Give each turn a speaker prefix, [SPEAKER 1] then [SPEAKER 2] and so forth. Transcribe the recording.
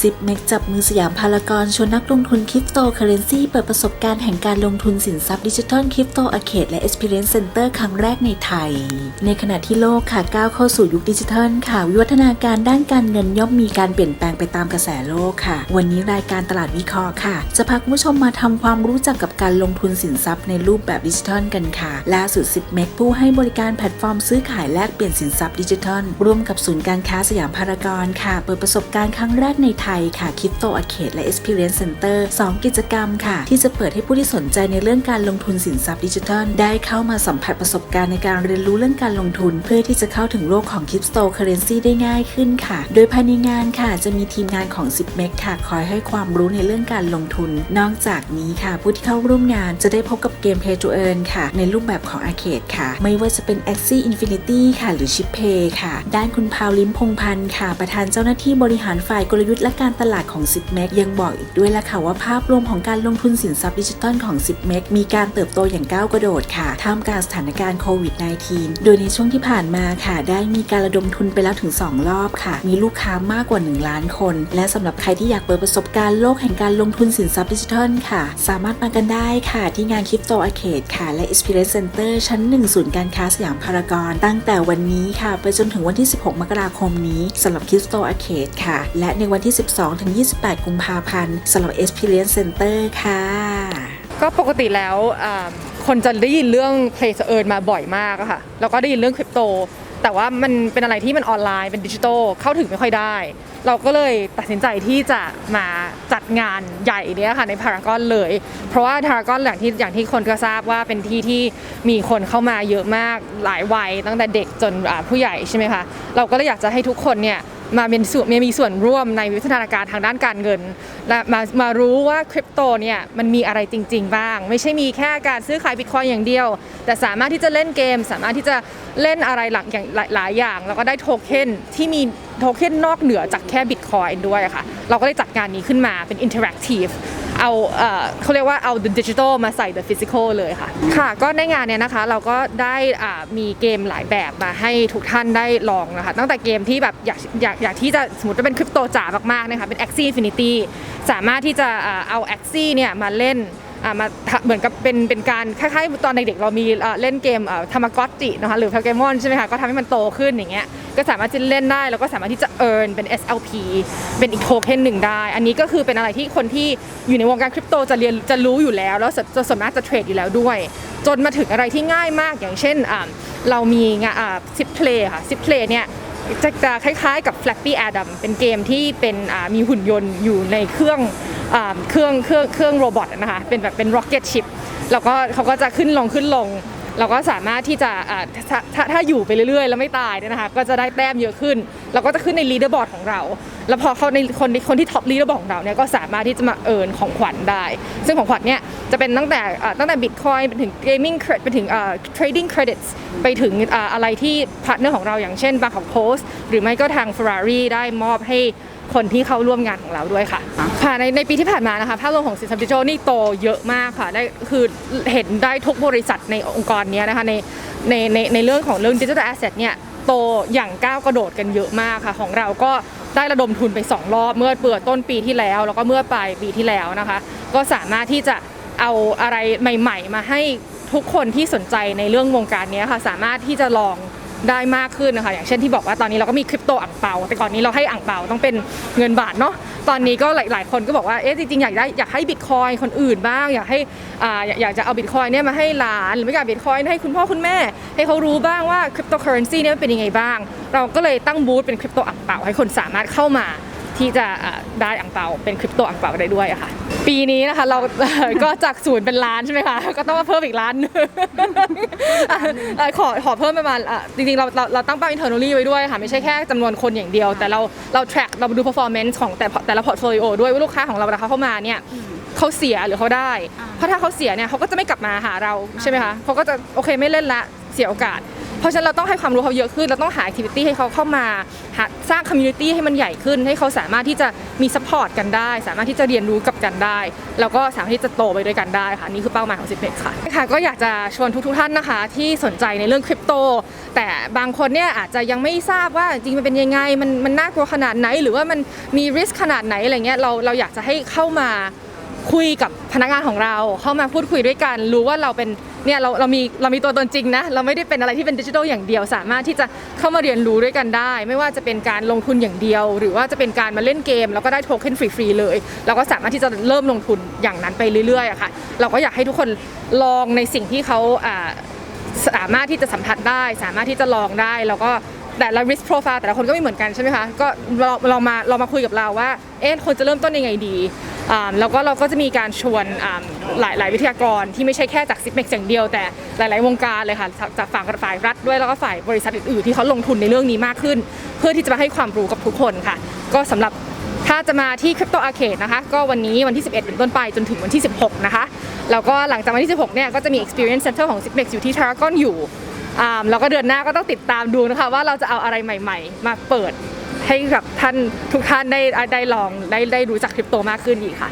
[SPEAKER 1] ซิปเมกจับมือสยามพารากอนชวนนักลงทุนคริปโตเคอเรนซีเปิดประสบการณ์แห่งการลงทุนสินทรัพย์ดิจิทัลคริปโตอาเคดและ Experience Center ครั้งแรกในไทย ในขณะที่โลกค่ะก้าวเข้าสู่ยุคดิจิทัลค่ะวิวัฒนาการด้านการเงินย่อมมีการเปลี่ยนแปลงไปตามกระแสโลกค่ะ วันนี้รายการตลาดวิเคราะห์ค่ะ จะพาคุณผู้ชมมาทำความรู้จักกับการลงทุนสินทรัพย์ในรูปแบบดิจิทัลกันค่ะล่าสุดซิปเมกผู้ให้บริการแพลตฟอร์มซื้อขายแลกเปลี่ยนสินทรัพย์ดิจิทัลร่วมกับศูนย์การค้าสยามพารากอนค่ะ เปิดประสบการณ์ครั้งแรกในไทยค่ะ Crypto Arcade และ Experience Center 2 กิจกรรมค่ะ ที่จะเปิดให้ผู้ที่สนใจในเรื่องการลงทุนสินทรัพย์ดิจิทัล ได้เข้ามาสัมผัสประสบการณ์ในการเรียนรู้เรื่องการลงทุน เพื่อที่จะเข้าถึงโลกของ Crypto Currency ได้ง่ายขึ้นค่ะ โดยภายในงานค่ะ จะมีทีมงานของ 10เมกค่ะ คอยให้ความรู้ในเรื่องการลงทุน นอกจากนี้ค่ะ ผู้ที่เข้าร่วมงานจะได้พบกับเกม Pay to Earn ค่ะ ในรูปแบบของ Arcade ค่ะ ไม่ว่าจะเป็น Axie Infinity ค่ะ หรือ Chip Pay ค่ะ ด้านคุณพาวลิมพงพันธ์ค่ะ ประธานเจ้าหน้าที่บริหารฝ่ายกลยุทธ์และการตลาดของ 10เมกยังบอกอีกด้วยล่ะค่ะว่าภาพรวมของการลงทุนสินทรัพย์ดิจิทัลของ 10เมกมีการเติบโตอย่างก้าวกระโดดค่ะ ท่ามกลางสถานการณ์โควิด -19 โดยในช่วงที่ผ่านมาค่ะ ได้มีการระดมทุนไปแล้วถึง 2 รอบค่ะ มีลูกค้ามากกว่า 1 ล้านคน และสำหรับใครที่อยากเปิดประสบการณ์โลกแห่งการลงทุนสินทรัพย์ดิจิทัลค่ะ สามารถมากันได้ค่ะ ที่งาน Crypto Arcade ค่ะ และ Experience Center ชั้น 1 ศูนย์การค้าสยามพารากอนตั้งแต่วันนี้ค่ะ ไปจนถึงวันที่ 16 มกราคมนี้สำหรับ Crypto Arcade ค่ะ และในวันที่12ถึง28 กุมภาพันธ์สำหรับ Experience Center ค่ะ
[SPEAKER 2] ก็ปกติแล้วคนจะได้ยินเรื่อง Play to Earn มาบ่อยมากอะค่ะ แล้วก็ได้ยินเรื่องคริปโต แต่ว่ามันเป็นอะไรที่มันออนไลน์เป็นดิจิทัลเข้าถึงไม่ค่อยได้ เราก็เลยตัดสินใจที่จะมาจัดงานใหญ่เนี้ยค่ะในพารากอนเลย เพราะว่าพารากอนอย่างที่อย่างที่คนก็ทราบว่าเป็นที่ที่มีคนเข้ามาเยอะมากหลายวัยตั้งแต่เด็กจนผู้ใหญ่ใช่ไหมคะเราก็เลยอยากจะให้ทุกคนเนี่ย มาเป็นส่วนมีส่วนร่วมในวิวัฒนาการทางด้านการเงิน และมามารู้ว่าคริปโตเนี่ยมันมีอะไรจริง ๆ บ้าง ไม่ใช่มีแค่การซื้อขายบิตคอยอย่างเดียว แต่สามารถที่จะเล่นเกม สามารถที่จะเล่นอะไรหลักอย่างหลายหลายอย่าง แล้วก็ได้โทเค็นที่มีโทเค็นนอกเหนือจากแค่บิตคอยด้วยค่ะ เราก็เลยจัดงานนี้ขึ้นมาเป็นอินเทอร์แอคทีฟ เอาเอ่อเขาเรียกว่าเอา the digital มาใส่ the physical เลยค่ะ ค่ะก็ในงานเนี้ยนะคะเราก็ได้อ่ามีเกมหลายแบบมาให้ทุกท่านได้ลองนะคะ ตั้งแต่เกมที่แบบอยากอยากอยากที่จะสมมติว่าเป็นคริปโตจ๋ามากๆนะคะเป็น Axie Infinity สามารถที่จะอ่าเอา Axie เนี่ยมาเล่นอ่า มาเหมือนกับเป็นเป็นการคล้ายๆตอนเด็กๆเรามีเล่นเกมทามกอตจินะคะหรือโปเกมอนใช่ไหมคะก็ทำให้มันโตขึ้นอย่างเงี้ยก็สามารถจะเล่นได้ แล้วก็สามารถที่จะ earn เป็น SLP เป็นอีกโทเค็นหนึ่งได้ อันนี้ก็คือเป็นอะไรที่คนที่อยู่ในวงการคริปโตจะเรียนจะรู้อยู่แล้ว แล้วจะส่วนมากจะเทรดอยู่แล้วด้วย จนมาถึงอะไรที่ง่ายมากอย่างเช่นเรามีงานซิปเพลย์ค่ะซิปเพลย์เนี่ยจะจะคล้ายๆกับ Flappy Adam เป็นเกมที่เป็นมีหุ่นยนต์อยู่ในเครื่อง เครื่องเครื่องเครื่องโรบอทนะคะเป็นแบบเป็น rocket ship แล้วก็เขาก็จะขึ้นลงขึ้นลง เราก็สามารถที่จะถ้าถ้าถ้าอยู่ไปเรื่อยๆ แล้วไม่ตายเนี่ยนะคะก็จะได้แต้มเยอะขึ้น เราก็จะขึ้นในลีดเดอร์บอร์ดของเรา แล้วพอเขาในคนคนที่ท็อปลีดเดอร์บอร์ดของเราเนี่ยก็สามารถที่จะมาเอิร์นของขวัญได้ ซึ่งของขวัญเนี่ยจะเป็นตั้งแต่ตั้งแต่บิตคอยไปถึงเกมมิ่งไปถึงอ่า trading credits ไปถึงอะไรที่พาร์ทเนอร์ของเราอย่างเช่นบางของโพสหรือไม่ก็ทาง Ferrari ได้มอบให้คนที่เข้าร่วมงานของเราด้วยค่ะ ค่ะในในปีที่ผ่านมานะคะภาพรวมของสินทรัพย์ดิจิทัลนี่โตเยอะมากค่ะได้คือเห็นได้ทุกบริษัทในองค์กรนี้นะคะในในในในเรื่องของเรื่องดิจิทัลแอสเซทเนี่ยโตอย่างก้าวกระโดดกันเยอะมากค่ะ ของเราก็ได้ระดมทุนไป 2 รอบเมื่อเปิดต้นปีที่แล้ว แล้วก็เมื่อปลายปีที่แล้วนะคะ ก็สามารถที่จะเอาอะไรใหม่ ๆ มาให้ทุกคนที่สนใจในเรื่องวงการนี้ค่ะ สามารถที่จะลอง ได้มากขึ้นนะคะอย่างเช่นที่บอกว่าตอนนี้เราก็มีคริปโตอ่างเปา แต่ก่อนนี้เราให้อ่างเปาต้องเป็นเงินบาทเนาะตอนนี้ก็หลาย ๆ คนก็บอกว่าเอ๊ะจริงๆอยากได้อยากให้บิตคอยคนอื่นบ้าง อยากให้อ่าอยากจะเอาบิตคอยเนี่ยมาให้หลาน หรือไม่อยากบิตคอยให้คุณพ่อคุณแม่ ให้เขารู้บ้างว่าคริปโตเคอเรนซีเนี่ยเป็นยังไงบ้าง เราก็เลยตั้งบูธเป็นคริปโตอ่างเปาให้คนสามารถเข้ามาที่จะได้อ่างเปาเป็นคริปโตอ่างเปาได้ด้วยค่ะ ปีนี้นะคะเราก็จากศูนย์เป็นล้านใช่ไหมคะก็ต้องมาเพิ่มอีกล้าน หนึ่อขอขอเพิ่มประมาณอะจริงๆเราเราเราตั้งเป้า internally ไว้ด้วยค่ะไม่ใช่แค่จำนวนคนอย่างเดียว แต่เราเรา track เราดู performance ของแต่แต่ละ portfolio ด้วยว่าลูกค้าของเราเวลาเขาเข้ามาเนี่ยเขาเสียหรือเขาได้ เพราะถ้าเขาเสียเนี่ยเขาก็จะไม่กลับมาหาเราใช่ไหมคะเขาก็จะโอเคไม่เล่นละเสียโอกาส เพราะฉะนั้นเราต้องให้ความรู้เขาเยอะขึ้น เราต้องหา activity ให้เขาเข้ามาหาสร้าง community ให้มันใหญ่ขึ้น ให้เขาสามารถที่จะมี support กันได้ สามารถที่จะเรียนรู้กับกันได้ แล้วก็สามารถที่จะโตไปด้วยกันได้ค่ะนี่คือเป้าหมายของ 10ค่ะค่ะ ก็อยากจะชวนทุกๆท่านนะคะ ที่สนใจในเรื่องคริปโต แต่บางคนเนี่ยอาจจะยังไม่ทราบว่าจริงมันเป็นยังไง มันมันน่ากลัวขนาดไหน หรือว่ามันมี risk ขนาดไหนอะไรเงี้ย เราเราอยากจะให้เข้ามาคุยกับพนักงานของเรา เข้ามาพูดคุยด้วยกัน รู้ว่าเราเป็น เนี่ยเราเรามีเรามีตัวตนจริงนะ เราไม่ได้เป็นอะไรที่เป็นดิจิทัลอย่างเดียว สามารถที่จะเข้ามาเรียนรู้ด้วยกันได้ ไม่ว่าจะเป็นการลงทุนอย่างเดียว หรือว่าจะเป็นการมาเล่นเกม แล้วก็ได้โทเค็นฟรีๆเลย เราก็สามารถที่จะเริ่มลงทุนอย่างนั้นไปเรื่อยๆอะค่ะเราก็อยากให้ทุกคนลองในสิ่งที่เขาสามารถที่จะสัมผัสได้ สามารถที่จะลองได้แล้วก็แต่ละ risk profile แต่ละคนก็ไม่เหมือนกันใช่ไหมคะ ก็เราเรามาเรามาคุยกับเราว่า เอ๊ะควรจะเริ่มต้นยังไงดี แล้วก็เราก็จะมีการชวนหลายหลายวิทยากรที่ไม่ใช่แค่จากซิปเม็กอย่างเดียวแต่หลาย ๆ วงการเลยค่ะจากจากฝั่งฝ่ายรัฐด้วยแล้วก็ฝ่ายบริษัทอื่น ๆ ที่เขาลงทุนในเรื่องนี้มากขึ้น เพื่อที่จะมาให้ความรู้กับทุกคนค่ะ ก็สำหรับถ้าจะมาที่ Crypto Arcade นะคะก็วันนี้วันที่ 11 เป็นต้นไปจนถึงวันที่ 16 นะคะ แล้วก็หลังจากวันที่ 16 เนี่ยก็จะมี Experience Center ของ Sipmex อยู่ที่ Paragon อยู่แล้วก็เดือนหน้าก็ต้องติดตามดูนะคะว่าเราจะเอาอะไรใหม่ ๆ มาเปิด ให้กับท่านทุกท่านได้ได้ลองได้ได้รู้จักคริปโตมากขึ้นอีกค่ะ